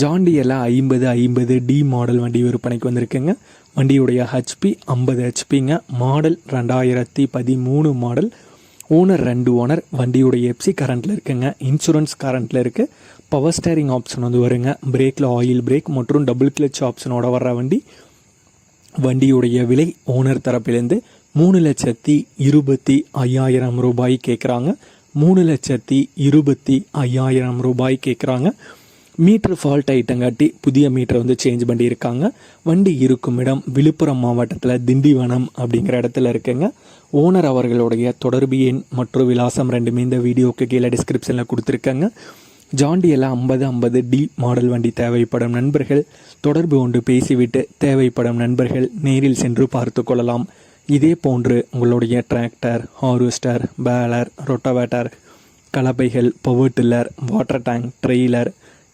ஜாண்டியில் ஐம்பது ஐம்பது D model வண்டி விற்பனைக்கு வந்திருக்குங்க. வண்டியுடைய ஹெச்பி ஐம்பது ஹெச்பிங்க மாடல் ரெண்டாயிரத்தி பதிமூணு மாடல் ஓனர் ரெண்டு ஓனர் வண்டியுடைய எப்சி கரண்ட்டில் இருக்குங்க. இன்சூரன்ஸ் கரண்ட்டில் இருக்குது பவர் ஸ்டேரிங் ஆப்ஷன் வந்து வருங்க. பிரேக்கில் ஆயில் பிரேக் மற்றும் டபுள் கிளச் ஆப்ஷனோட வர்ற வண்டி. வண்டியுடைய விலை ஓனர் தரப்பிலேருந்து மூணு லட்சத்தி இருபத்தி ஐயாயிரம் ரூபாய் கேட்குறாங்க மூணு லட்சத்தி இருபத்தி ஐயாயிரம் ரூபாய் கேட்குறாங்க மீட்ரு ஃபால்ட் ஐட்டங்காட்டி புதிய மீட்டர் வந்து சேஞ்ச் பண்ணியிருக்காங்க. வண்டி இருக்கும் இடம் விழுப்புரம் மாவட்டத்தில் திண்டிவனம் அப்படிங்கிற இடத்துல இருக்குங்க. ஓனர் அவர்களுடைய தொடர்பு எண் மற்றும் விலாசம் ரெண்டுமே இந்த வீடியோக்கு கீழே டிஸ்கிரிப்ஷனில் கொடுத்துருக்கேங்க. ஜாண்டியில் ஐம்பது ஐம்பது டி மாடல் வண்டி தேவைப்படும் நண்பர்கள். தொடர்பு கொண்டு பேசிவிட்டு தேவைப்படும் நண்பர்கள் நேரில் சென்று பார்த்து கொள்ளலாம். இதே போன்று உங்களுடைய tractor harvester baler rotavator கலப்பைகள் power tiller water tank trailer